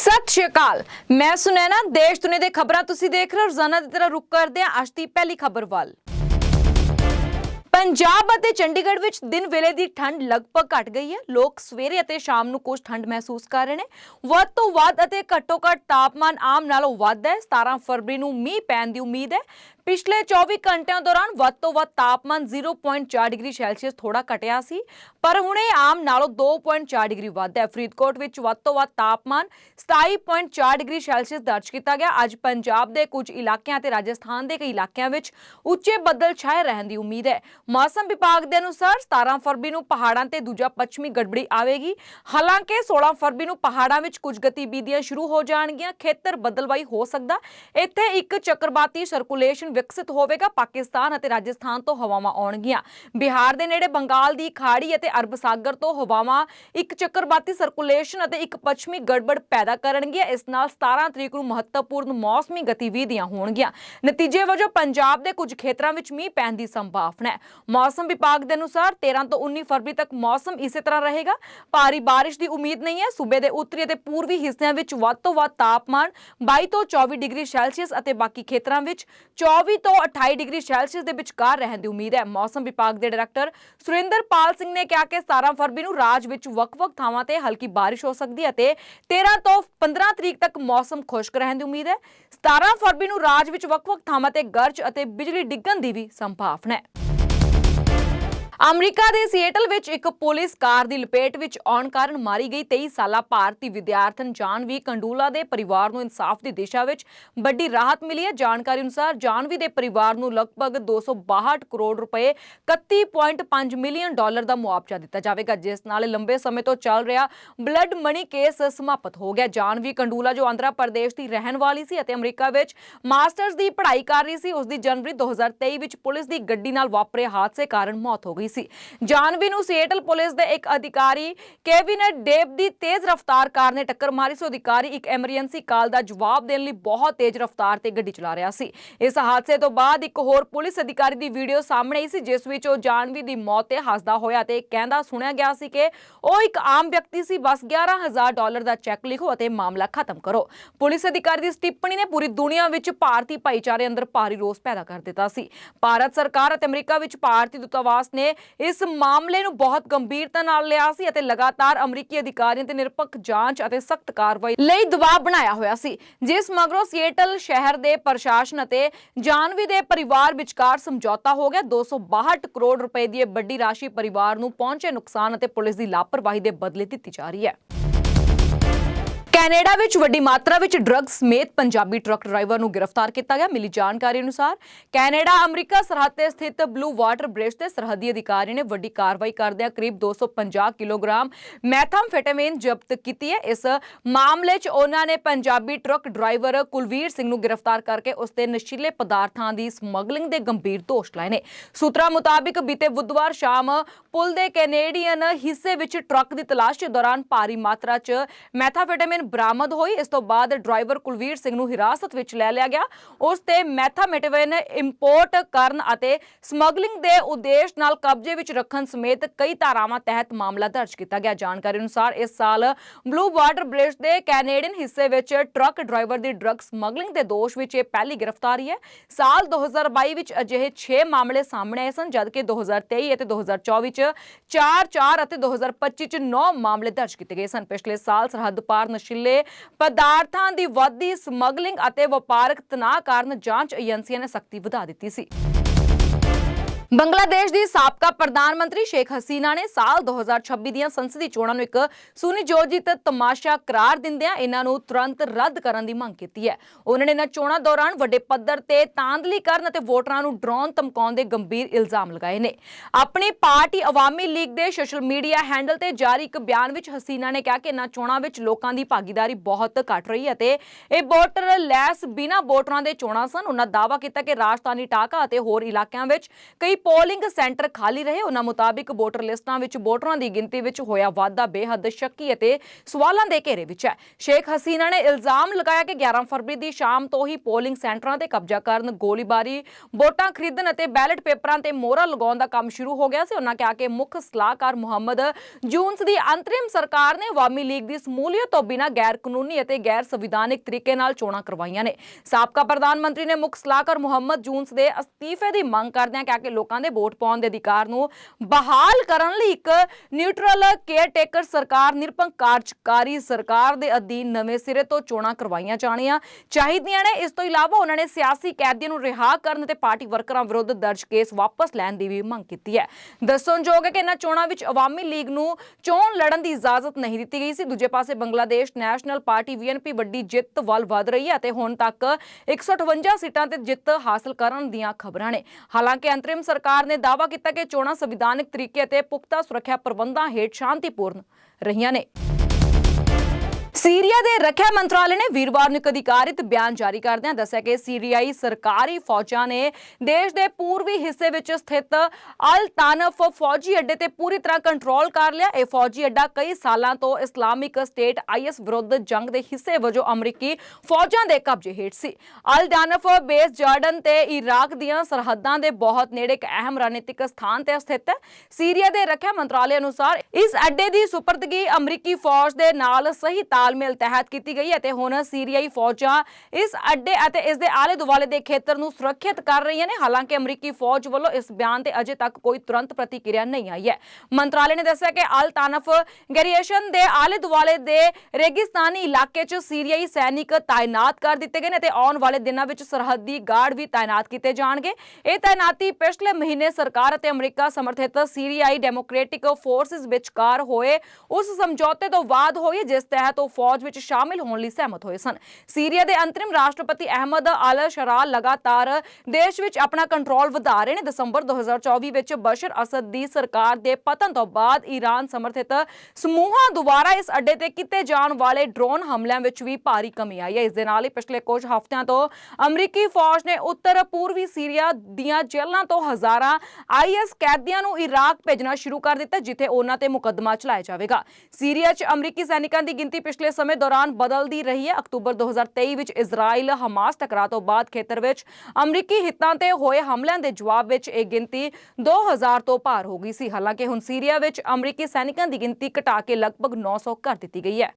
ਸਤਿ ਸ਼੍ਰੀ ਅਕਾਲ। ਮੈਂ ਸੁਨੈਨਾ ਦੇਸ਼ ਦੁਨੀਆ ਦੇ ਖਬਰਾਂ ਤੁਸੀਂ ਦੇਖ ਰਹੇ ਹੋ, ਰੋਜ਼ਾਨਾ ਦੀ ਤਰ੍ਹਾਂ ਰੁਕ ਕਰਦੇ ਹਾਂ ਅੱਜ ਦੀ ਪਹਿਲੀ ਖਬਰ ਵੱਲ। ਪੰਜਾਬ ਅਤੇ ਚੰਡੀਗੜ੍ਹ ਵਿੱਚ ਦਿਨ ਵੇਲੇ ਦੀ ਠੰਡ ਲਗਭਗ ਘਟ ਗਈ ਹੈ। ਲੋਕ ਸਵੇਰੇ ਅਤੇ ਸ਼ਾਮ ਨੂੰ ਕੁਝ ਠੰਡ ਮਹਿਸੂਸ ਕਰ ਰਹੇ ਨੇ। ਵੱਧ ਤੋਂ ਵੱਧ ਅਤੇ ਘੱਟੋ ਘੱਟ ਤਾਪਮਾਨ ਆਮ ਨਾਲੋਂ ਵੱਧ ਹੈ। 17 ਫਰਵਰੀ ਨੂੰ ਮੀਂਹ ਪੈਣ ਦੀ ਉਮੀਦ ਹੈ। ਪਿਛਲੇ 24 ਘੰਟਿਆਂ ਦੌਰਾਨ ਵੱਧ ਤੋਂ ਵੱਧ ਤਾਪਮਾਨ 0.4 ਡਿਗਰੀ ਸੈਲਸੀਅਸ ਥੋੜਾ ਘਟਿਆ ਸੀ, ਪਰ ਹੁਣ ਇਹ ਆਮ ਨਾਲੋਂ 2.4 ਡਿਗਰੀ ਵੱਧ ਹੈ। ਫਰੀਦਕੋਟ ਵਿੱਚ ਵੱਧ ਤੋਂ ਵੱਧ ਤਾਪਮਾਨ 27.4 ਡਿਗਰੀ ਸੈਲਸੀਅਸ ਦਰਜ ਕੀਤਾ ਗਿਆ। ਅੱਜ ਪੰਜਾਬ ਦੇ ਕੁਝ ਇਲਾਕਿਆਂ ਤੇ ਰਾਜਸਥਾਨ ਦੇ ਕਈ ਇਲਾਕਿਆਂ ਵਿੱਚ ਉੱਚੇ ਬੱਦਲ ਛਾਏ ਰਹਿਣ ਦੀ ਉਮੀਦ ਹੈ। ਮੌਸਮ ਵਿਭਾਗ ਦੇ ਅਨੁਸਾਰ 17 ਫਰਵਰੀ ਨੂੰ ਪਹਾੜਾਂ ਤੇ ਦੂਜਾ ਪੱਛਮੀ ਗੜਬੜੀ ਆਵੇਗੀ। ਹਾਲਾਂਕਿ 16 ਫਰਵਰੀ ਨੂੰ ਪਹਾੜਾਂ ਵਿੱਚ ਕੁਝ ਗਤੀਵਿਧੀਆਂ ਸ਼ੁਰੂ ਹੋ ਜਾਣਗੀਆਂ। ਖੇਤਰ ਬਦਲਵਾਈ ਹੋ ਸਕਦਾ। ਇੱਥੇ ਇੱਕ ਚੱਕਰਵਾਤੀ ਸਰਕੂਲੇਸ਼ਨ ਵਿਕਸਿਤ ਹੋਵੇਗਾ, ਪਾਕਿਸਤਾਨ ਅਤੇ ਰਾਜਸਥਾਨ ਤੋਂ ਹਵਾਵਾਂ ਆਉਣਗੀਆਂ। ਬਿਹਾਰ ਦੇ ਨੇੜੇ ਬੰਗਾਲ ਦੀ ਖਾੜੀ ਅਤੇ ਅਰਬ ਸਾਗਰ ਤੋਂ ਹਵਾਵਾਂ ਇੱਕ ਚੱਕਰਵਾਤੀ ਸਰਕੂਲੇਸ਼ਨ ਅਤੇ ਇੱਕ ਪੱਛਮੀ ਗੜਬੜ ਪੈਦਾ ਕਰਨਗੀਆਂ। ਇਸ ਨਾਲ 17 ਤਰੀਕ ਨੂੰ ਮਹੱਤਵਪੂਰਨ ਮੌਸਮੀ ਗਤੀਵਿਧੀਆਂ ਹੋਣਗੀਆਂ। ਨਤੀਜੇ ਵਜੋਂ ਪੰਜਾਬ ਦੇ ਕੁਝ ਖੇਤਰਾਂ ਵਿੱਚ ਮੀਂਹ ਪੈਣ ਦੀ ਸੰਭਾਵਨਾ ਹੈ। ਮੌਸਮ ਵਿਭਾਗ ਦੇ ਅਨੁਸਾਰ 13 ਤੋਂ 19 ਫਰਵਰੀ ਤੱਕ ਮੌਸਮ ਇਸੇ ਤਰ੍ਹਾਂ ਰਹੇਗਾ। ਭਾਰੀ ਬਾਰਿਸ਼ ਦੀ ਉਮੀਦ ਨਹੀਂ ਹੈ। ਸੂਬੇ ਦੇ ਉੱਤਰੀ ਅਤੇ ਪੂਰਬੀ ਹਿੱਸਿਆਂ ਵਿੱਚ ਵੱਧ ਤੋਂ ਵੱਧ ਤਾਪਮਾਨ 22 ਤੋਂ 24 ਡਿਗਰੀ ਸੈਲਸੀਅਸ ਅਤੇ ਬਾਕੀ ਖੇਤਰਾਂ ਵਿੱਚ 24 ਤੋਂ 28 ਡਿਗਰੀ ਸੈਲਸੀਅਸ ਦੇ ਵਿਚਕਾਰ ਰਹਿਣ ਦੀ ਉਮੀਦ ਹੈ। ਮੌਸਮ ਵਿਭਾਗ ਦੇ ਡਾਇਰੈਕਟਰ ਸੁਰਿੰਦਰਪਾਲ ਸਿੰਘ ਨੇ ਕਿਹਾ ਕਿ 17 ਫਰਵਰੀ ਨੂੰ ਰਾਜ ਵਿੱਚ ਵੱਖ-ਵੱਖ ਥਾਵਾਂ ਤੇ ਹਲਕੀ ਬਾਰਿਸ਼ ਹੋ ਸਕਦੀ ਹੈ ਅਤੇ 13 ਤੋਂ 15 ਤਰੀਕ ਤੱਕ ਮੌਸਮ ਖੁਸ਼ਕ ਰਹਿਣ ਦੀ ਉਮੀਦ ਹੈ। 17 ਫਰਵਰੀ ਨੂੰ ਰਾਜ ਵਿੱਚ ਵੱਖ-ਵੱਖ ਥਾਵਾਂ ਤੇ ਗਰਜ ਅਤੇ ਬਿਜਲੀ ਡਿੱਗਣ ਦੀ ਵੀ ਸੰਭਾਵਨਾ ਹੈ। ਅਮਰੀਕਾ ਦੇ ਸੀਏਟਲ ਵਿੱਚ ਇੱਕ ਪੁਲਿਸ ਕਾਰ ਦੀ ਲਪੇਟ ਵਿੱਚ ਆਉਣ ਕਾਰਨ ਮਾਰੀ ਗਈ 23 ਸਾਲਾ ਭਾਰਤੀ ਵਿਦਿਆਰਥਣ ਜਾਨਵੀ ਕੰਡੂਲਾ ਦੇ ਪਰਿਵਾਰ ਨੂੰ ਇਨਸਾਫ ਦੀ ਦਿਸ਼ਾ ਵਿੱਚ ਵੱਡੀ ਰਾਹਤ ਮਿਲੀ ਹੈ। ਜਾਣਕਾਰੀ ਅਨੁਸਾਰ ਜਾਨਵੀ ਦੇ ਪਰਿਵਾਰ ਨੂੰ ਲਗਭਗ 262 ਕਰੋੜ ਰੁਪਏ 31.5 ਮਿਲੀਅਨ ਡਾਲਰ ਦਾ ਮੁਆਵਜ਼ਾ ਦਿੱਤਾ ਜਾਵੇਗਾ, ਜਿਸ ਨਾਲ ਲੰਬੇ ਸਮੇਂ ਤੋਂ ਚੱਲ ਰਿਹਾ ਬਲੱਡ ਮਨੀ ਕੇਸ ਸਮਾਪਤ ਹੋ ਗਿਆ। ਜਾਨਵੀ ਕੰਡੂਲਾ, ਜੋ ਆਂਧਰਾ ਪ੍ਰਦੇਸ਼ ਦੀ ਰਹਿਣ ਵਾਲੀ ਸੀ ਅਤੇ ਅਮਰੀਕਾ ਵਿੱਚ ਮਾਸਟਰਸ ਦੀ ਪੜ੍ਹਾਈ ਕਰ ਰਹੀ ਸੀ ਉਸ ਦੀ ਜਨਵਰੀ 2023 ਵਿੱਚ ਪੁਲਿਸ ਦੀ ਗੱਡੀ ਨਾਲ ਵਾਪਰੇ ਹਾਦਸੇ ਕਾਰਨ ਮੌਤ ਹੋ ਗਈ ਸੀ। ਜਾਨਵੀ ਨੂੰ ਸੀਏਟਲ ਪੁਲਿਸ ਦੇ ਇੱਕ ਅਧਿਕਾਰੀ ਕੇਵਿਨ ਡੇਵ ਦੀ ਤੇਜ਼ ਰਫ਼ਤਾਰ ਕਾਰ ਨੇ ਟੱਕਰ ਮਾਰੀ ਸੀ। ਅਧਿਕਾਰੀ ਇੱਕ ਐਮਰਜੈਂਸੀ ਕਾਲ ਦਾ ਜਵਾਬ ਦੇਣ ਲਈ ਬਹੁਤ ਤੇਜ਼ ਰਫ਼ਤਾਰ ਤੇ ਗੱਡੀ ਚਲਾ ਰਿਹਾ ਸੀ। ਇਸ ਹਾਦਸੇ ਤੋਂ ਬਾਅਦ ਇੱਕ ਹੋਰ ਪੁਲਿਸ ਅਧਿਕਾਰੀ ਦੀ ਵੀਡੀਓ ਸਾਹਮਣੇ ਆਈ ਸੀ, ਜਿਸ ਵਿੱਚ ਉਹ ਜਾਨਵੀ ਦੀ ਮੌਤ ਤੇ ਹੱਸਦਾ ਹੋਇਆ ਤੇ ਕਹਿੰਦਾ ਸੁਣਿਆ ਗਿਆ ਸੀ ਕਿ ਉਹ ਇੱਕ ਆਮ ਵਿਅਕਤੀ ਸੀ। ਬਸ 11000 ਡਾਲਰ ਦਾ ਚੈੱਕ ਲਿਖੋ ਅਤੇ ਮਾਮਲਾ ਖਤਮ ਕਰੋ। ਪੁਲਿਸ ਅਧਿਕਾਰੀ ਦੀ ਟਿੱਪਣੀ ਨੇ ਪੂਰੀ ਦੁਨੀਆ ਵਿੱਚ ਭਾਰਤੀ ਭਾਈਚਾਰੇ ਅੰਦਰ ਭਾਰੀ ਰੋਸ ਪੈਦਾ ਕਰ ਦਿੱਤਾ ਸੀ। ਭਾਰਤ ਸਰਕਾਰ ਅਤੇ ਅਮਰੀਕਾ ਵਿੱਚ ਭਾਰਤੀ ਦੂਤਾਵਾਸ ਨੇ ਇਸ ਮਾਮਲੇ ਨੂੰ ਬਹੁਤ ਗੰਭੀਰਤਾ ਨਾਲ ਲਿਆ ਸੀ ਅਤੇ ਲਗਾਤਾਰ ਅਮਰੀਕੀ ਅਧਿਕਾਰੀਆਂ ਤੇ ਨਿਰਪੱਖ ਜਾਂਚ ਅਤੇ ਸਖਤ ਕਾਰਵਾਈ ਲਈ ਦਬਾਅ ਬਣਾਇਆ ਹੋਇਆ ਸੀ, ਜਿਸ ਮਗਰੋਂ ਸੀਏਟਲ ਸ਼ਹਿਰ ਦੇ ਪ੍ਰਸ਼ਾਸਨ ਅਤੇ ਜਾਨਵੀ ਦੇ ਪਰਿਵਾਰ ਵਿਚਕਾਰ ਸਮਝੌਤਾ ਹੋ ਗਿਆ। 262 ਕਰੋੜ ਰੁਪਏ ਦੀ ਇਹ ਵੱਡੀ ਰਾਸ਼ੀ ਪਰਿਵਾਰ ਨੂੰ ਪਹੁੰਚੇ ਨੁਕਸਾਨ ਅਤੇ ਪੁਲਿਸ ਦੀ ਲਾਪਰਵਾਹੀ ਦੇ ਬਦਲੇ ਦਿੱਤੀ ਜਾ ਰਹੀ ਹੈ। ਕੈਨੇਡਾ ਵਿੱਚ ਵੱਡੀ ਮਾਤਰਾ ਵਿੱਚ ਡਰੱਗਸ ਸਮੇਤ ਪੰਜਾਬੀ ਟਰੱਕ ਡਰਾਈਵਰ ਨੂੰ ਗ੍ਰਿਫਤਾਰ ਕੀਤਾ ਗਿਆ। ਮਿਲੀ ਜਾਣਕਾਰੀ ਅਨੁਸਾਰ ਕੈਨੇਡਾ, ਅਮਰੀਕਾ ਸਰਹੱਦ ਤੇ ਸਥਿਤ ਬਲੂ ਵਾਟਰ ਬ੍ਰਿਜ ਤੇ ਸਰਹੱਦੀ ਅਧਿਕਾਰੀ ਨੇ ਵੱਡੀ ਕਾਰਵਾਈ ਕਰਦਿਆਂ ਕਰੀਬ 250 ਕਿਲੋਗ੍ਰਾਮ ਮੈਥਾਮਫੈਟਾਮੀਨ ਜ਼ਬਤ ਕੀਤੀ ਹੈ। ਇਸ ਮਾਮਲੇ 'ਚ ਉਹਨਾਂ ਨੇ ਪੰਜਾਬੀ ਟਰੱਕ ਡਰਾਈਵਰ ਕੁਲਵੀਰ ਸਿੰਘ ਨੂੰ ਗ੍ਰਿਫਤਾਰ ਕਰਕੇ ਉਸ ਤੇ ਨਸ਼ੀਲੇ ਪਦਾਰਥਾਂ ਦੀ ਸਮਗਲਿੰਗ ਦੇ ਗੰਭੀਰ ਦੋਸ਼ ਲਾਏ ਨੇ। ਸੂਤਰਾਂ ਮੁਤਾਬਿਕ ਬੀਤੇ ਬੁੱਧਵਾਰ ਸ਼ਾਮ ਪੁਲ ਦੇ ਕੈਨੇਡੀਅਨ ਹਿੱਸੇ ਵਿੱਚ ਟਰੱਕ ਦੀ ਤਲਾਸ਼ ਦੌਰਾਨ ਭਾਰੀ ਮਾਤਰਾ 'ਚ ਮੈਥਾਫੈਟਾਮੀਨ ਬਰਾਮਦ ਹੋਈ। ਇਸ ਤੋਂ ਬਾਅਦ ਡਰਾਈਵਰ ਕੁਲਵੀਰ ਸਿੰਘ ਨੂੰ ਹਿਰਾਸਤ ਵਿੱਚ ਲੈ ਲਿਆ ਗਿਆ। ਉਸ ਤੇ ਮੈਥਾਮੈਟਾਮੀਨ ਇੰਪੋਰਟ ਕਰਨ ਅਤੇ ਸਮਗਲਿੰਗ ਦੇ ਉਦੇਸ਼ ਨਾਲ ਕਬਜ਼ੇ ਵਿੱਚ ਰੱਖਣ ਸਮੇਤ ਕਈ ਧਾਰਾਵਾਂ ਤਹਿਤ ਮਾਮਲਾ ਦਰਜ ਕੀਤਾ ਗਿਆ। ਜਾਣਕਾਰੀ ਅਨੁਸਾਰ ਇਸ ਸਾਲ ਬਲੂ ਵਾਟਰ ਬ੍ਰਿਜ ਦੇ ਕੈਨੇਡੀਅਨ ਹਿੱਸੇ ਵਿੱਚ ਟਰੱਕ ਡਰਾਈਵਰ ਦੀ ਡਰੱਗ ਸਮਗਲਿੰਗ ਦੇ ਦੋਸ਼ ਵਿੱਚ ਇਹ ਪਹਿਲੀ ਗ੍ਰਿਫਤਾਰੀ ਹੈ। ਸਾਲ 2022 ਵਿੱਚ ਅਜਿਹੇ 6 ਮਾਮਲੇ ਸਾਹਮਣੇ ਆਏ ਸਨ, ਜਦਕਿ 2023 ਅਤੇ 2024 ਚ 4 4 ਅਤੇ 2025 ਚ 9 ਮਾਮਲੇ ਦਰਜ ਕੀਤੇ ਗਏ ਸਨ। ਪਿਛਲੇ ਸਾਲ ਸਰਹੱਦ ਪਾਰ ਨਸ਼ੀਲੇ ਪਦਾਰਥਾਂ ਦੀ ਵੱਧਦੀ ਸਮਗਲਿੰਗ ਅਤੇ ਵਪਾਰਕ ਤਣਾਅ ਕਾਰਨ ਜਾਂਚ ਏਜੰਸੀਆਂ ਨੇ ਸਖਤੀ ਵਧਾ ਦਿੱਤੀ ਸੀ। ਬੰਗਲਾਦੇਸ਼ ਦੀ ਸਾਬਕਾ ਪ੍ਰਧਾਨ ਮੰਤਰੀ ਸ਼ੇਖ ਹਸੀਨਾ ਨੇ ਸਾਲ 2026 ਦੀਆਂ ਸੰਸਦੀ ਚੋਣਾਂ ਨੂੰ ਇੱਕ ਸੁਨਿਯੋਜਿਤ ਤਮਾਸ਼ਾ ਕਰਾਰ ਦਿੰਦਿਆਂ ਇਹਨਾਂ ਨੂੰ ਤੁਰੰਤ ਰੱਦ ਕਰਨ ਦੀ ਮੰਗ ਕੀਤੀ ਹੈ। ਉਹਨਾਂ ਨੇ ਇਹਨਾਂ ਚੋਣਾਂ ਦੌਰਾਨ ਵੱਡੇ ਪੱਧਰ ਤੇ ਤਾਂਦਲੀ ਕਰਨ ਅਤੇ ਵੋਟਰਾਂ ਨੂੰ ਡਰਾਉਣ, ਧਮਕਾਉਣ ਦੇ ਗੰਭੀਰ ਇਲਜ਼ਾਮ ਲਗਾਏ ਨੇ। ਆਪਣੀ ਪਾਰਟੀ ਅਵਾਮੀ ਲੀਗ ਦੇ ਸੋਸ਼ਲ ਮੀਡੀਆ ਹੈਂਡਲ ਤੇ ਜਾਰੀ ਇੱਕ ਬਿਆਨ ਵਿੱਚ ਹਸੀਨਾ ਨੇ ਕਿਹਾ ਕਿ ਇਹਨਾਂ ਚੋਣਾਂ ਵਿੱਚ ਲੋਕਾਂ ਦੀ ਭਾਗੀਦਾਰੀ ਬਹੁਤ ਘਟ ਰਹੀ ਹੈ ਤੇ ਇਹ ਵੋਟਰ ਲੈਸ ਬਿਨਾਂ ਵੋਟਰਾਂ ਦੇ ਚੋਣਾਂ ਸਨ। ਉਹਨਾਂ ਦਾਅਵਾ ਕੀਤਾ ਕਿ ਰਾਜਧਾਨੀ ਟਾਕਾ ਅਤੇ ਹੋਰ ਇਲਾਕਿਆਂ ਵਿੱਚ ਕਈ ਪੋਲਿੰਗ ਸੈਂਟਰ ਖਾਲੀ ਰਹੇ, ਉਹਨਾਂ ਮੁਤਾਬਿਕ ਵੋਟਰ ਲਿਸਟਾਂ ਵਿੱਚ ਵੋਟਰਾਂ ਦੀ ਗਿਣਤੀ ਵਿੱਚ ਹੋਇਆ ਵਾਧਾ ਬੇਹੱਦ ਸ਼ੱਕੀ ਅਤੇ ਸਵਾਲਾਂ ਦੇ ਘੇਰੇ ਵਿੱਚ ਹੈ। ਸ਼ੇਖ ਹਸੀਨਾ ਨੇ ਇਲਜ਼ਾਮ ਲਗਾਇਆ ਕਿ 11 ਫਰਵਰੀ ਦੀ ਸ਼ਾਮ ਤੋਂ ਹੀ ਪੋਲਿੰਗ ਸੈਂਟਰਾਂ ਤੇ ਕਬਜ਼ਾ ਕਰਨ, ਗੋਲੀਬਾਰੀ, ਵੋਟਾਂ ਖਰੀਦਣ ਅਤੇ ਬੈਲਟ ਪੇਪਰਾਂ ਤੇ ਮੋਹਰਾਂ ਲਗਾਉਣ ਦਾ ਕੰਮ ਸ਼ੁਰੂ ਹੋ ਗਿਆ ਸੀ। ਉਹਨਾਂ ਕਿਹਾ ਕਿ ਮੁੱਖ ਸਲਾਹਕਾਰ ਮੁਹੰਮਦ ਜੂਨਸ ਦੀ ਅੰਤਰਿਮ ਸਰਕਾਰ ਨੇ ਅਵਾਮੀ ਲੀਗ ਦੀ ਸਮੂਲੀਅਤ ਤੋਂ ਬਿਨਾਂ ਗੈਰ ਕਾਨੂੰਨੀ ਅਤੇ ਗੈਰ ਸੰਵਿਧਾਨਿਕ ਤਰੀਕੇ ਨਾਲ ਚੋਣਾਂ ਕਰਵਾਈਆਂ ਨੇ। ਸਾਬਕਾ ਪ੍ਰਧਾਨ ਮੰਤਰੀ ਨੇ ਮੁੱਖ ਸਲਾਹਕਾਰ ਮੁਹੰਮਦ ਜੂਨਸ ਦੇ ਅਸਤੀਫੇ ਦੀ ਮੰਗ ਕਰਦਿਆਂ ਕਿਹਾ ਕਿ ਲੋਕਾਂ ਦੇ ਵੋਟ ਪਾਉਣ ਦੇ ਅਧਿਕਾਰ ਨੂੰ ਬਹਾਲ ਕਰਨ ਲਈ ਇੱਕ ਨਿਊਟਰਲ ਕੇਅਰਟੇਕਰ ਸਰਕਾਰ, ਨਿਰਪੱਖ ਕਾਰਜਕਾਰੀ ਸਰਕਾਰ ਦੇ ਅਧੀਨ ਨਵੇਂ ਸਿਰੇ ਤੋਂ ਚੋਣਾਂ ਕਰਵਾਈਆਂ ਜਾਣੀਆਂ ਚਾਹੀਦੀਆਂ ਨੇ। ਇਸ ਤੋਂ ਇਲਾਵਾ ਉਹਨਾਂ ਨੇ ਸਿਆਸੀ ਕੈਦੀਆਂ ਨੂੰ ਰਿਹਾ ਕਰਨ ਤੇ ਪਾਰਟੀ ਵਰਕਰਾਂ ਵਿਰੁੱਧ ਦਰਜ ਕੇਸ ਵਾਪਸ ਲੈਣ ਦੀ ਵੀ ਮੰਗ ਕੀਤੀ ਹੈ। ਦੱਸਣਯੋਗ ਹੈ ਕਿ ਇਹਨਾਂ ਚੋਣਾਂ ਵਿੱਚ ਅਵਾਮੀ ਲੀਗ ਨੂੰ ਚੋਣ ਲੜਨ ਦੀ ਇਜਾਜ਼ਤ ਨਹੀਂ ਦਿੱਤੀ ਗਈ ਸੀ। ਦੂਜੇ ਪਾਸੇ ਬੰਗਲਾਦੇਸ਼ ਨੈਸ਼ਨਲ ਪਾਰਟੀ ਵੀਐਨਪੀ ਵੱਡੀ ਜਿੱਤ ਵੱਲ ਵਧ ਰਹੀ ਹੈ ਅਤੇ ਹੁਣ ਤੱਕ 158 ਸੀਟਾਂ ਤੇ ਜਿੱਤ ਹਾਸਲ ਕਰਨ ਦੀਆਂ ਖਬਰਾਂ ਨੇ। ਹਾਲਾਂਕਿ ਅੰਤਰਿਮ ਸਰਕਾਰ ਸਰਕਾਰ ਨੇ ਦਾਅਵਾ ਕੀਤਾ ਕਿ ਚੋਣਾਂ ਸੰਵਿਧਾਨਕ ਤਰੀਕੇ ਅਤੇ ਪੁਖਤਾ ਸੁਰੱਖਿਆ ਪ੍ਰਬੰਧਾਂ ਹੇਠ ਸ਼ਾਂਤੀਪੂਰਨ ਰਹੀਆਂ ਨੇ। ਸੀਰੀਆ ਦੇ ਰੱਖਿਆ ਮੰਤਰਾਲੇ ਨੇ ਵੀਰਵਾਰ ਨੂੰ ਇੱਕ ਅਧਿਕਾਰਿਤ ਬਿਆਨ ਜਾਰੀ ਕਰਦਿਆਂ ਦੱਸਿਆ ਕਿ ਸੀਰੀਆਈ ਸਰਕਾਰੀ ਫੌਜਾਂ ਨੇ ਦੇਸ਼ ਦੇ ਪੂਰਬੀ ਹਿੱਸੇ ਵਿੱਚ ਸਥਿਤ ਅਲ ਤਾਨਫ ਫੌਜੀ ਅੱਡੇ ਤੇ ਪੂਰੀ ਤਰ੍ਹਾਂ ਕੰਟਰੋਲ ਕਰ ਲਿਆ। ਇਹ ਫੌਜੀ ਅੱਡਾ ਕਈ ਸਾਲਾਂ ਤੋਂ ਇਸਲਾਮਿਕ ਸਟੇਟ ਆਈਐਸ ਵਿਰੁੱਧ ਜੰਗ ਦੇ ਹਿੱਸੇ ਵਜੋਂ ਅਮਰੀਕੀ ਫੌਜਾਂ ਦੇ ਕਬਜ਼ੇ ਹੇਠ ਸੀ। ਅਲ ਤਾਨਫ ਬੇਸ ਜਾਰਡਨ ਤੇ ਇਰਾਕ ਦੀਆਂ ਸਰਹੱਦਾਂ ਦੇ ਬਹੁਤ ਨੇੜੇ ਇੱਕ ਅਹਿਮ ਰਣਨੀਤਿਕ ਸਥਾਨ ਤੇ ਸਥਿਤ ਹੈ। ਸੀਰੀਆ ਦੇ ਰੱਖਿਆ ਮੰਤਰਾਲੇ ਅਨੁਸਾਰ ਇਸ ਅੱਡੇ ਦੀ ਸੁਪਰਦਗੀ ਅਮਰੀਕੀ ਫੌਜ ਦੇ ਨਾਲ ਸਹੀ ਤਾਲਮੇਲ ਤਹਿਤ ਕੀਤੀ ਗਈ ਹੈ ਤੇ ਹੁਣ ਸੀਰੀਆਈ ਫੌਜਾਂ ਇਸ ਅੱਡੇ ਅਤੇ ਇਸ ਦੇ ਆਲੇ ਦੁਆਲੇ ਦੇ ਖੇਤਰ ਨੂੰ ਸੁਰੱਖਿਅਤ ਕਰ ਰਹੀਆਂ ਨੇ। ਹਾਲਾਂਕਿ ਅਮਰੀਕੀ ਫੌਜ ਵੱਲੋਂ ਇਸ ਬਿਆਨ ਤੇ ਅਜੇ ਤੱਕ ਕੋਈ ਤੁਰੰਤ ਪ੍ਰਤੀਕਿਰਿਆ ਨਹੀਂ ਆਈ ਹੈ। ਮੰਤਰਾਲੇ ਨੇ ਦੱਸਿਆ ਕਿ ਅਲ ਤਾਨਫ ਗੈਰੀਏਸ਼ਨ ਦੇ ਆਲੇ ਦੁਆਲੇ ਦੇ ਰੇਗਿਸਤਾਨੀ ਇਲਾਕੇ 'ਚ ਸੀਰੀਆਈ ਸੈਨਿਕ ਤਾਇਨਾਤ ਕਰ ਦਿੱਤੇ ਗਏ ਨੇ ਤੇ ਆਉਣ ਵਾਲੇ ਦਿਨਾਂ ਵਿੱਚ ਸਰਹੱਦੀ ਗਾਰਡ ਵੀ ਤਾਇਨਾਤ ਕੀਤੇ ਜਾਣਗੇ। ਇਹ ਤਾਇਨਾਤੀ ਪਿਛਲੇ ਮਹੀਨੇ ਸਰਕਾਰ ਅਤੇ ਅਮਰੀਕਾ ਸਮਰਥਿਤ ਸੀਰੀਆਈ ਡੈਮੋਕ੍ਰੈਟਿਕ ਫੋਰਸਿਸ ਵਿਚਕਾਰ ਹੋਏ। ਉਸ ਸਮਝੌਤੇ ਤੋਂ ਬਾਅਦ ਹੋਈ ਜਿਸ ਤਹਿਤ ਉਹ ਫੌਜ ਵਿੱਚ ਸ਼ਾਮਿਲ ਹੋਣ ਲਈ ਸਹਿਮਤ ਹੋਏ ਸਨ। ਸੀਰੀਆ ਦੇ ਅੰਤਰਿਮ ਰਾਸ਼ਟਰਪਤੀ ਅਹਿਮਦ ਅਲ ਸ਼ਰਾ ਲਗਾਤਾਰ ਦੇਸ਼ ਵਿੱਚ ਆਪਣਾ ਕੰਟਰੋਲ ਵਧਾ ਰਹੇ ਨੇ। ਦਸੰਬਰ 2024 ਵਿੱਚ ਬਸ਼ਰ ਅਸਦ ਦੀ ਸਰਕਾਰ ਦੇ ਪਤਨ ਤੋਂ ਬਾਅਦ ਈਰਾਨ ਸਮਰਥਿਤ ਸਮੂਹਾਂ ਦੁਆਰਾ ਇਸ ਅੱਡੇ ਤੇ ਕੀਤੇ ਜਾਣ ਵਾਲੇ ਡਰੋਨ ਹਮਲਿਆਂ ਵਿੱਚ ਵੀ ਭਾਰੀ ਕਮੀ ਆਈ ਹੈ। ਇਸ ਦੇ ਨਾਲ ਹੀ ਪਿਛਲੇ ਕੁਝ ਹਫ਼ਤਿਆਂ ਤੋਂ ਅਮਰੀਕੀ ਫੌਜ ਨੇ ਉੱਤਰ ਪੂਰਬੀ ਸੀਰੀਆ ਦੀਆਂ ਜੇਲ੍ਹਾਂ ਤੋਂ ਹਜ਼ਾਰਾਂ ਆਈਐਸ ਕੈਦੀਆਂ ਨੂੰ ਇਰਾਕ ਭੇਜਣਾ ਸ਼ੁਰੂ ਕਰ ਦਿੱਤਾ, ਜਿੱਥੇ ਉਹਨਾਂ ਤੇ ਮੁਕੱਦਮਾ ਚਲਾਇਆ ਜਾਵੇਗਾ। ਸੀਰੀਆ 'ਚ ਅਮਰੀਕੀ ਸੈਨਿਕਾਂ ਦੀ ਗਿਣਤੀ ਪਿਛਲੇ ਸਮੇਂ ਦੌਰਾਨ ਬਦਲਦੀ ਰਹੀ ਹੈ। ਅਕਤੂਬਰ 2023 ਵਿੱਚ ਇਜ਼ਰਾਈਲ ਹਮਾਸ ਟਕਰਾਅ ਤੋਂ ਬਾਅਦ ਖੇਤਰ ਵਿੱਚ ਅਮਰੀਕੀ ਹਿੱਤਾਂ ਤੇ ਹੋਏ ਹਮਲਿਆਂ ਦੇ ਜਵਾਬ ਵਿੱਚ ਇਹ ਗਿਣਤੀ 2000 ਤੋਂ ਪਾਰ ਹੋ ਗਈ ਸੀ। ਹਾਲਾਂਕਿ ਹੁਣ ਸੀਰੀਆ ਵਿੱਚ ਅਮਰੀਕੀ ਸੈਨਿਕਾਂ ਦੀ ਗਿਣਤੀ ਘਟਾ ਕੇ ਲਗਭਗ 900 ਕਰ ਦਿੱਤੀ ਗਈ ਹੈ।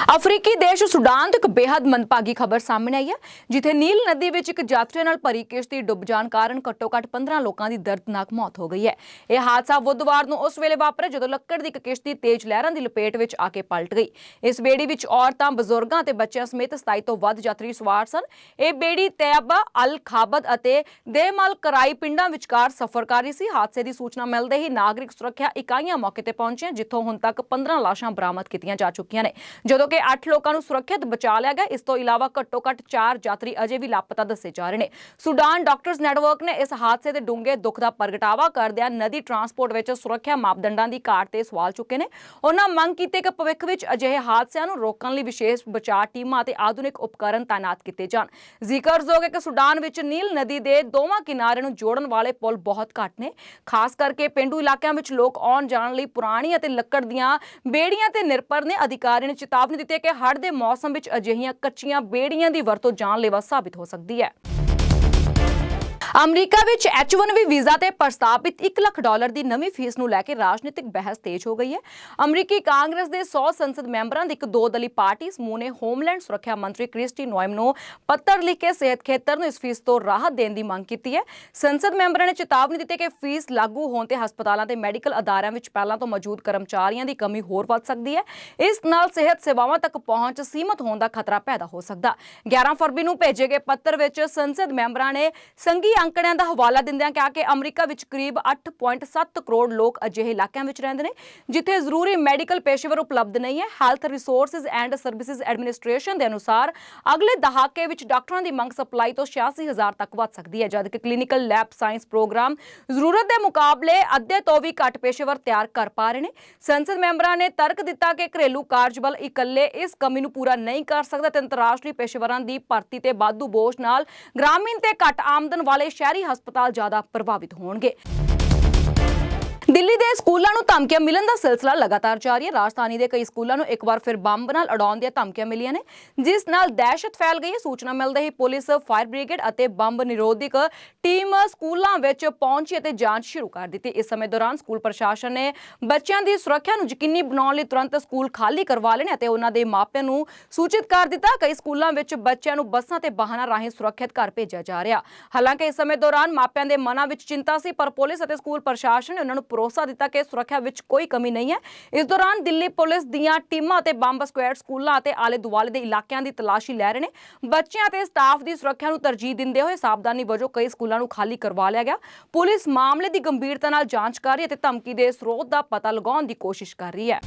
ਅਫਰੀਕੀ ਦੇਸ਼ ਸੁਡਾਨ ਤੋਂ ਇੱਕ ਬੇहद ਮੰਦਭਾਗੀ ਖਬਰ ਸਾਹਮਣੇ ਆਈ ਹੈ, ਜਿੱਥੇ ਨੀਲ ਨਦੀ ਵਿੱਚ ਇੱਕ ਯਾਤਰੀ ਨਾਲ ਭਰੀ ਕਿਸ਼ਤੀ ਡੁੱਬ ਜਾਣ ਕਾਰਨ ਘੱਟੋ-ਘੱਟ 15 ਲੋਕਾਂ ਦੀ ਦਰਦਨਾਕ ਮੌਤ ਹੋ ਗਈ ਹੈ। ਇਹ ਹਾਦਸਾ ਬੁੱਧਵਾਰ ਨੂੰ ਉਸ ਵੇਲੇ ਵਾਪਰਿਆ, ਜਦੋਂ ਲੱਕੜ ਦੀ ਇੱਕ ਕਿਸ਼ਤੀ ਤੇਜ਼ ਲਹਿਰਾਂ ਦੀ ਲਪੇਟ ਵਿੱਚ ਆ ਕੇ ਪਲਟ ਗਈ। ਇਸ ਬੇੜੀ ਵਿੱਚ ਔਰਤਾਂ, ਬਜ਼ੁਰਗਾਂ ਤੇ ਬੱਚਿਆਂ ਸਮੇਤ 27 ਤੋਂ ਵੱਧ ਯਾਤਰੀ ਸਵਾਰ ਸਨ। ਇਹ ਬੇੜੀ ਤੈਬਾ ਅਲ ਖਾਬਦ ਅਤੇ ਦੇਮਲ ਕਰਾਈ ਪਿੰਡਾਂ ਵਿਚਕਾਰ ਸਫ਼ਰ ਕਰ ਰਹੀ ਸੀ। ਹਾਦਸੇ ਦੀ ਸੂਚਨਾ ਮਿਲਦੇ ਹੀ ਨਾਗਰਿਕ ਸੁਰੱਖਿਆ ਇਕਾਈਆਂ ਮੌਕੇ ਤੇ ਪਹੁੰਚੀਆਂ, ਜਿੱਥੋਂ ਹੁਣ ਤੱਕ 15 ਲਾਸ਼ਾਂ ਬਰਾਮਦ ਕੀਤੀਆਂ ਜਾ ਚੁੱਕੀਆਂ ਨੇ। ਜਦੋਂ ਕਿ 8 ਲੋਕਾਂ ਨੂੰ ਸੁਰੱਖਿਅਤ ਬਚਾ ਲਿਆ ਗਿਆ। ਇਸ ਤੋਂ ਇਲਾਵਾ ਘੱਟੋ-ਘੱਟ 4 ਯਾਤਰੀ ਅਜੇ ਵੀ ਲਾਪਤਾ ਦੱਸੇ ਜਾ ਰਹੇ ਨੇ। ਸੁਡਾਨ ਡਾਕਟਰਸ ਨੈਟਵਰਕ ਨੇ ਇਸ ਹਾਦਸੇ ਦੇ ਡੂੰਘੇ ਦੁੱਖ ਦਾ ਪ੍ਰਗਟਾਵਾ ਕਰਦਿਆਂ ਨਦੀ ਟਰਾਂਸਪੋਰਟ ਵਿੱਚ ਸੁਰੱਖਿਆ ਮਾਪਦੰਡਾਂ ਦੀ ਘਾਟ ਤੇ ਸਵਾਲ ਚੁੱਕੇ ਨੇ। ਉਹਨਾਂ ਮੰਗ ਕੀਤੀ ਕਿ ਭਵਿੱਖ ਵਿੱਚ ਅਜਿਹੇ ਹਾਦਸਿਆਂ ਨੂੰ ਰੋਕਣ ਲਈ ਵਿਸ਼ੇਸ਼ ਬਚਾਅ ਟੀਮਾਂ ਅਤੇ ਆਧੁਨਿਕ ਉਪਕਰਨ ਤਾਇਨਾਤ ਕੀਤੇ ਜਾਣ। ਜ਼ਿਕਰਯੋਗ ਹੈ ਕਿ ਸੁਡਾਨ ਵਿੱਚ ਨੀਲ ਨਦੀ ਦੇ ਦੋਵਾਂ ਕਿਨਾਰੇ ਨੂੰ ਜੋੜਨ ਵਾਲੇ ਪੁਲ ਬਹੁਤ ਘੱਟ ਨੇ। ਖਾਸ ਕਰਕੇ ਪਿੰਡੂ ਇਲਾਕਿਆਂ ਵਿੱਚ ਲੋਕ ਆਉਣ ਜਾਣ ਲਈ ਪੁਰਾਣੀ ਅਤੇ ਲੱਕੜ ਦੀਆਂ ਬੇੜੀਆਂ ਤੇ ਨਿਰਭਰ ਨੇ। ਅਧਿਕਾਰੀ ਨੇ ਚੇਤਾਵਨੀ ਦਿੱਤੀ ਹੈ ਕਿ ਹੜ੍ਹ ਦੇ ਮੌਸਮ ਵਿੱਚ ਅਜਿਹੀਆਂ ਕੱਚੀਆਂ ਬੇੜੀਆਂ ਦੀ ਵਰਤੋਂ ਜਾਨਲੇਵਾ ਸਾਬਿਤ ਹੋ ਸਕਦੀ ਹੈ। ਅਮਰੀਕਾ ਵਿੱਚ H1B ਵੀਜ਼ਾ ਤੇ ਪ੍ਰਸਤਾਵਿਤ 1 ਲੱਖ ਡਾਲਰ ਦੀ ਨਵੀਂ ਫੀਸ ਨੂੰ ਲੈ ਕੇ ਰਾਜਨੀਤਿਕ ਬਹਿਸ ਤੇਜ਼ ਹੋ ਗਈ ਹੈ। ਅਮਰੀਕੀ ਕਾਂਗਰਸ ਦੇ 100 ਸੰਸਦ ਮੈਂਬਰਾਂ ਦੀ ਇੱਕ ਦੋ ਦਲੀ ਪਾਰਟੀ ਸਮੂਹ ਨੇ ਹੋਮਲੈਂਡ ਸੁਰੱਖਿਆ ਮੰਤਰੀ ਕ੍ਰਿਸਟੀ ਨੋਇਮ ਨੂੰ ਪੱਤਰ ਲਿਖ ਕੇ ਸਿਹਤ ਖੇਤਰ ਨੂੰ ਇਸ ਫੀਸ ਤੋਂ ਰਾਹਤ ਦੇਣ ਦੀ ਮੰਗ ਕੀਤੀ ਹੈ। ਸੰਸਦ ਮੈਂਬਰਾਂ ਨੇ ਚੇਤਾਵਨੀ ਦਿੱਤੀ ਕਿ ਫੀਸ ਲਾਗੂ ਹੋਣ ਤੇ ਹਸਪਤਾਲਾਂ ਤੇ ਮੈਡੀਕਲ ਅਦਾਰਿਆਂ ਵਿੱਚ ਪਹਿਲਾਂ ਤੋਂ ਮੌਜੂਦ ਕਰਮਚਾਰੀਆਂ ਦੀ ਕਮੀ ਹੋਰ ਵੱਧ ਸਕਦੀ ਹੈ। ਇਸ ਨਾਲ ਸਿਹਤ ਸੇਵਾਵਾਂ ਤੱਕ ਪਹੁੰਚ ਸੀਮਤ ਹੋਣ ਦਾ ਖਤਰਾ ਪੈਦਾ ਹੋ ਸਕਦਾ। 11 ਫਰਵਰੀ ਨੂੰ ਭੇਜੇ ਗਏ ਪੱਤਰ ਵਿੱਚ ਸੰਸਦ ਮੈਂਬਰਾਂ ਨੇ ਸੰਘੀ ਅੰਕੜਿਆਂ ਦਾ ਹਵਾਲਾ ਦਿੰਦਿਆਂ ਕਿਹਾ ਕਿ ਅਮਰੀਕਾ ਵਿੱਚ ਕਰੀਬ 8.7 ਕਰੋੜ ਲੋਕ ਅਜਿਹੇ ਇਲਾਕਿਆਂ ਵਿੱਚ ਰਹਿੰਦੇ ਨੇ, ਜਿੱਥੇ ਜ਼ਰੂਰੀ ਮੈਡੀਕਲ ਪੇਸ਼ੇਵਰ ਉਪਲਬਧ ਨਹੀਂ ਹੈ। Health Resources and Services Administration ਦੇ ਅਨੁਸਾਰ ਅਗਲੇ ਦਹਾਕੇ ਵਿੱਚ ਡਾਕਟਰਾਂ ਦੀ ਮੰਗ ਸਪਲਾਈ ਤੋਂ 86000 ਤੱਕ ਵੱਧ ਸਕਦੀ ਹੈ, ਜਦਕਿ ਕਲੀਨਿਕਲ ਲੈਬ ਸਾਇੰਸ ਪ੍ਰੋਗਰਾਮ ਜ਼ਰੂਰਤ ਦੇ ਮੁਕਾਬਲੇ ਅੱਧੇ ਤੋਂ ਵੀ ਘੱਟ ਪੇਸ਼ੇਵਰ ਤਿਆਰ ਕਰ ਪਾ ਰਹੇ ਨੇ। ਸੰਸਦ ਮੈਂਬਰਾਂ ਨੇ ਤਰਕ ਦਿੱਤਾ ਕਿ ਘਰੇਲੂ ਕਾਰਜਬਲ ਇਕੱਲੇ ਇਸ ਕਮੀ ਨੂੰ ਪੂਰਾ ਨਹੀਂ ਕਰ ਸਕਦਾ ਤੇ ਅੰਤਰਰਾਸ਼ਟਰੀ ਪੇਸ਼ੇਵਰਾਂ ਦੀ ਭਰਤੀ ਤੇ ਵਾਧੂ ਬੋਝ ਨਾਲ ਗ੍ਰਾਮੀਣ ਤੇ ਘੱਟ ਆਮਦਨ ਵਾਲੇ ਸ਼ਹਿਰੀ ਹਸਪਤਾਲ ਜ਼ਿਆਦਾ ਪ੍ਰਭਾਵਿਤ ਹੋਣਗੇ। ਦਿੱਲੀ ਦੇ ਸਕੂਲਾਂ ਨੂੰ ਧਮਕੀਆਂ ਮਿਲਣ ਦਾ ਸਿਲਸਿਲਾ ਲਗਾਤਾਰ ਜਾਰੀ ਹੈ। ਰਾਜਧਾਨੀ ਦੇ ਕਈ ਸਕੂਲਾਂ ਨੂੰ ਇੱਕ ਵਾਰ ਫਿਰ ਬੰਬ ਨਾਲ ਉਡਾਉਣ ਦੀਆਂ ਧਮਕੀਆਂ ਮਿਲੀਆਂ ਨੇ, ਜਿਸ ਨਾਲ ਦਹਿਸ਼ਤ ਫੈਲ ਗਈ ਹੈ। ਸੂਚਨਾ ਮਿਲਦੇ ਹੀ ਪੁਲਿਸ ਫਾਇਰ ਬ੍ਰਿਗੇਡ ਅਤੇ ਬੰਬ ਨਿਰੋਧਕ ਟੀਮ ਸਕੂਲਾਂ ਵਿੱਚ ਪਹੁੰਚੀ ਅਤੇ ਜਾਂਚ ਸ਼ੁਰੂ ਕਰ ਦਿੱਤੀ। ਇਸ ਸਮੇਂ ਦੌਰਾਨ ਸਕੂਲ ਪ੍ਰਸ਼ਾਸਨ ਨੇ ਬੱਚਿਆਂ ਦੀ ਸੁਰੱਖਿਆ ਨੂੰ ਯਕੀਨੀ ਬਣਾਉਣ ਲਈ ਤੁਰੰਤ ਸਕੂਲ ਖਾਲੀ ਕਰਵਾ ਲੈਣੇ ਅਤੇ ਉਹਨਾਂ ਦੇ ਮਾਪਿਆਂ ਨੂੰ ਸੂਚਿਤ ਕਰ ਦਿੱਤਾ। ਕਈ ਸਕੂਲਾਂ ਵਿੱਚ ਬੱਚਿਆਂ ਨੂੰ ਬੱਸਾਂ ਤੇ ਵਾਹਨਾਂ ਰਾਹੀਂ ਸੁਰੱਖਿਅਤ ਘਰ ਭੇਜਿਆ ਜਾ ਰਿਹਾ। ਹਾਲਾਂਕਿ ਇਸ ਸਮੇਂ ਦੌਰਾਨ ਮਾਪਿਆਂ ਦੇ ਮਨਾਂ ਵਿੱਚ ਚਿੰਤਾ ਸੀ, ਪਰ ਪੁਲਿਸ ਅਤੇ ਸਕੂਲ ਪ੍ਰਸ਼ਾਸਨ ਨੇ ਉਹਨਾਂ ਨੂੰ ਭਰੋਸਾ ਦਿੱਤਾ ਕਿ ਸੁਰੱਖਿਆ ਵਿੱਚ ਕੋਈ ਕਮੀ ਨਹੀਂ ਹੈ। ਇਸ ਦੌਰਾਨ ਦਿੱਲੀ ਪੁਲਿਸ ਦੀਆਂ ਟੀਮਾਂ ਅਤੇ ਬੰਬ ਸਕੁਐਡ ਸਕੂਲਾਂ ਅਤੇ ਆਲੇ ਦੁਆਲੇ ਦੇ ਇਲਾਕਿਆਂ ਦੀ ਤਲਾਸ਼ੀ ਲੈ ਰਹੇ ਨੇ। ਬੱਚਿਆਂ ਅਤੇ ਸਟਾਫ ਦੀ ਸੁਰੱਖਿਆ ਨੂੰ ਤਰਜੀਹ ਦਿੰਦੇ ਹੋਏ ਸਾਵਧਾਨੀ ਵਜੋਂ ਕਈ ਸਕੂਲਾਂ ਨੂੰ ਖਾਲੀ ਕਰਵਾ ਲਿਆ ਗਿਆ। ਪੁਲਿਸ ਮਾਮਲੇ ਦੀ ਗੰਭੀਰਤਾ ਨਾਲ ਜਾਂਚ ਕਰ ਰਹੀ ਹੈ ਅਤੇ ਧਮਕੀ ਦੇ ਸਰੋਤ ਦਾ ਪਤਾ ਲਗਾਉਣ ਦੀ ਕੋਸ਼ਿਸ਼ ਕਰ ਰਹੀ ਹੈ।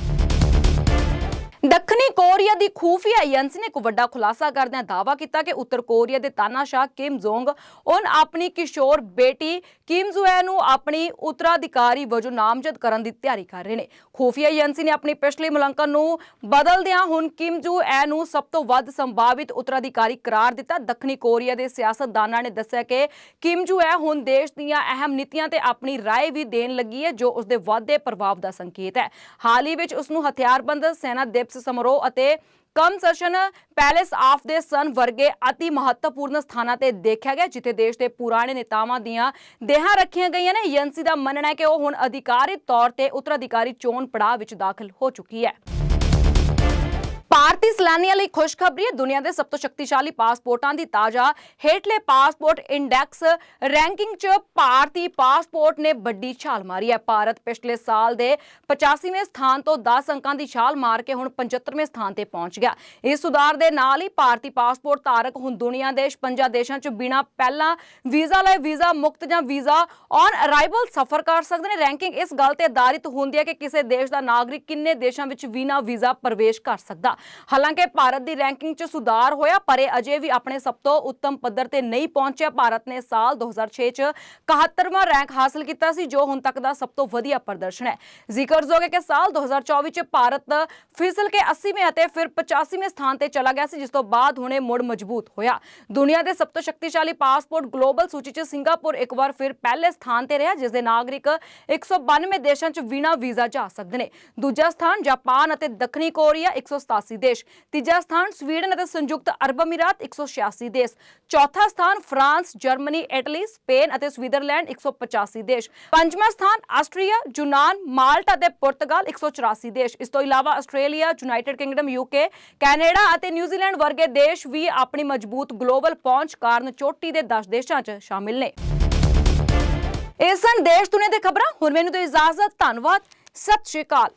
ਦੱਖਣੀ ਕੋਰੀਆ ਦੀ ਖੂਫੀਆ ਏਜੰਸੀ ਨੇ ਇੱਕ ਵੱਡਾ ਖੁਲਾਸਾ ਕਰਦਿਆਂ ਦਾਅਵਾ ਕੀਤਾ ਕਿ ਉੱਤਰ ਕੋਰੀਆ ਦੇ ਤਾਨਾਸ਼ਾਹ ਕਿਮ ਜੋਂਗ ਉਨ ਆਪਣੀ ਕਿਸ਼ੋਰ ਬੇਟੀ ਕਿਮ ਜੁਏ ਨੂੰ ਆਪਣੀ ਉੱਤਰਾਧਿਕਾਰੀ ਵਜੋਂ ਨਾਮਜ਼ਦ ਕਰਨ ਦੀ ਤਿਆਰੀ ਕਰ ਰਹੇ ਨੇ ਖੂਫੀਆ ਏਜੰਸੀ ਨੇ ਆਪਣੀ ਪਿਛਲੀ ਮੁਲਾਂਕਣ ਨੂੰ ਬਦਲਦਿਆਂ ਹੁਣ ਕਿਮ ਜੂ ਐ ਨੂੰ ਸਭ ਤੋਂ ਵੱਧ ਸੰਭਾਵਿਤ ਉੱਤਰਾਧਿਕਾਰੀ ਕਰਾਰ ਦਿੱਤਾ ਦੱਖਣੀ ਕੋਰੀਆ ਦੇ ਸਿਆਸਤਦਾਨਾਂ ਨੇ ਦੱਸਿਆ ਕਿ ਕਿਮ ਜੂ ਐ ਹੁਣ ਦੇਸ਼ ਦੀਆਂ ਅਹਿਮ ਨੀਤੀਆਂ ਤੇ ਆਪਣੀ رائے ਵੀ ਦੇਣ ਲੱਗੀ ਹੈ ਜੋ ਉਸ ਦੇ ਵਾਧੇ ਪ੍ਰਭਾਵ ਦਾ ਸੰਕੇਤ ਹੈ ਹਾਲ ਹੀ ਵਿੱਚ ਉਸ ਨੂੰ ਹਥਿਆਰਬੰਦ ਸੈਨਾ ਦਿਵਸ ਸਮਾਰੋਹ ਅਤੇ ਕਮ ਸੈਸ਼ਨ ਪੈਲੇਸ ਆਫ ਦੇ ਸਨ ਵਰਗੇ ਅਤੀ ਮਹੱਤਵਪੂਰਨ ਸਥਾਨਾਂ ਤੇ ਦੇਖਿਆ ਗਿਆ, ਜਿੱਥੇ ਦੇਸ਼ ਦੇ ਪੁਰਾਣੇ ਨੇਤਾਵਾਂ ਦੀਆਂ ਦੇਹਾਂ ਰੱਖੀਆਂ ਗਈਆਂ ਨੇ। ਏਜੰਸੀ ਦਾ ਮੰਨਣਾ ਹੈ ਕਿ ਉਹ ਹੁਣ ਅਧਿਕਾਰਿਤ ਤੌਰ ਤੇ ਉੱਤਰਾਧਿਕਾਰੀ ਚੋਣ ਪੜਾਅ ਵਿੱਚ ਦਾਖਲ ਹੋ ਚੁੱਕੀ ਹੈ। ਭਾਰਤੀ ਸੈਲਾਨੀਆਂ ਲਈ ਖੁਸ਼ਖਬਰੀ ਹੈ। ਦੁਨੀਆ ਦੇ ਸਭ ਤੋਂ ਸ਼ਕਤੀਸ਼ਾਲੀ ਪਾਸਪੋਰਟਾਂ ਦੀ ਤਾਜ਼ਾ ਹੇਠਲੇ ਪਾਸਪੋਰਟ ਇੰਡੈਕਸ ਰੈਂਕਿੰਗ 'ਚ ਭਾਰਤੀ ਪਾਸਪੋਰਟ ਨੇ ਵੱਡੀ ਛਾਲ ਮਾਰੀ ਹੈ। ਭਾਰਤ ਪਿਛਲੇ ਸਾਲ ਦੇ 85ਵੇਂ ਸਥਾਨ ਤੋਂ 10 ਅੰਕਾਂ ਦੀ ਛਾਲ ਮਾਰ ਕੇ ਹੁਣ 75ਵੇਂ ਸਥਾਨ ਤੇ ਪਹੁੰਚ ਗਿਆ। ਇਸ ਸੁਧਾਰ ਦੇ ਨਾਲ ਹੀ ਭਾਰਤੀ ਪਾਸਪੋਰਟ ਧਾਰਕ ਹੁਣ ਦੁਨੀਆ ਦੇ 56 ਦੇਸ਼ਾਂ 'ਚ ਬਿਨਾਂ ਪਹਿਲਾਂ ਵੀਜ਼ਾ ਲਏ ਵੀਜ਼ਾ ਮੁਕਤ ਜਾਂ ਵੀਜ਼ਾ ਔਨ ਅਰਾਈਵਲ ਸਫ਼ਰ ਕਰ ਸਕਦੇ ਨੇ। ਰੈਂਕਿੰਗ ਇਸ ਗੱਲ ਤੇ ਆਧਾਰਿਤ ਹੁੰਦੀ ਹੈ ਕਿ ਕਿਸੇ ਦੇਸ਼ ਦਾ ਨਾਗਰਿਕ ਕਿੰਨੇ ਦੇਸ਼ਾਂ ਵਿੱਚ ਬਿਨਾਂ ਵੀਜ਼ਾ ਪ੍ਰਵੇਸ਼ ਕਰ ਸਕਦਾ। ਹਾਲਾਂਕਿ ਭਾਰਤ ਦੀ ਰੈਂਕਿੰਗ 'ਚ ਸੁਧਾਰ ਹੋਇਆ, ਪਰ ਇਹ ਅਜੇ ਵੀ ਆਪਣੇ ਸਭ ਤੋਂ ਉੱਤਮ ਪੱਧਰ ਤੇ ਨਹੀਂ ਪਹੁੰਚਿਆ। ਭਾਰਤ ਨੇ ਸਾਲ 2006 'ਚ 71ਵਾਂ ਰੈਂਕ ਹਾਸਲ ਕੀਤਾ ਸੀ, ਜੋ ਹੁਣ ਤੱਕ ਦਾ ਸਭ ਤੋਂ ਵਧੀਆ ਪ੍ਰਦਰਸ਼ਨ ਹੈ। ਜ਼ਿਕਰਯੋਗ ਹੈ ਕਿ ਸਾਲ 2024 'ਚ ਭਾਰਤ ਫਿਸਲ ਕੇ 80ਵੇਂ ਅਤੇ ਫਿਰ 85ਵੇਂ ਸਥਾਨ ਤੇ ਚਲਾ ਗਿਆ ਸੀ, ਜਿਸ ਤੋਂ ਬਾਅਦ ਹੁਣੇ ਮੁੜ ਮਜ਼ਬੂਤ ਹੋਇਆ। ਦੁਨੀਆ ਦੇ ਸਭ ਤੋਂ ਸ਼ਕਤੀਸ਼ਾਲੀ ਪਾਸਪੋਰਟ ਗਲੋਬਲ ਸੂਚੀ 'ਚ ਸਿੰਗਾਪੁਰ ਇੱਕ ਵਾਰ ਫਿਰ ਪਹਿਲੇ ਸਥਾਨ ਤੇ ਰਿਹਾ, ਜਿਸ ਦੇ ਨਾਗਰਿਕ 192 ਦੇਸ਼ਾਂ 'ਚ ਬਿਨਾਂ ਵੀਜ਼ਾ ਜਾ ਸਕਦੇ ਨੇ। ਦੂਜਾ ਸਥਾਨ ਜਾਪਾਨ ਅਤੇ ਦੱਖਣੀ ਕੋਰੀਆ 187 ਦੇਸ਼। ਤੀਜਾ ਸਥਾਨ ਸਵੀਡਨ ਅਤੇ ਸੰਯੁਕਤ ਅਰਬ ਅਮੀਰਾਤ 186 ਦੇਸ਼। ਚੌਥਾ ਸਥਾਨ ਫਰਾਂਸ, ਜਰਮਨੀ, ਇਟਲੀ, ਸਪੇਨ ਅਤੇ ਸਵਿਟਜ਼ਰਲੈਂਡ 185 ਦੇਸ਼। ਪੰਜਵਾਂ ਸਥਾਨ ਆਸਟਰੀਆ, ਯੂਨਾਨ, ਮਾਲਟਾ ਅਤੇ ਪੁਰਤਗਾਲ 184 ਦੇਸ਼। ਇਸ ਤੋਂ ਇਲਾਵਾ Australia, United Kingdom, UK, Canada ਅਤੇ ਨਿਊਜ਼ੀਲੈਂਡ ਵਰਗੇ ਦੇਸ਼ ਵੀ ਆਪਣੀ ਮਜ਼ਬੂਤ ਗਲੋਬਲ ਪਹੁੰਚ ਕਾਰਨ ਚੋਟੀ ਦੇ 10 ਦੇਸ਼ਾਂ 'ਚ ਸ਼ਾਮਿਲ ਨੇ। ਇਹ ਸਨ ਦੇਸ਼ ਦੁਨੀਆ ਦੇ ਖਬਰਾਂ। ਹੁਣ ਮੈਨੂੰ ਤੋਂ ਇਜਾਜ਼ਤ, ਧੰਨਵਾਦ। ਸਤਿ ਸ਼੍ਰੀ ਅਕਾਲ।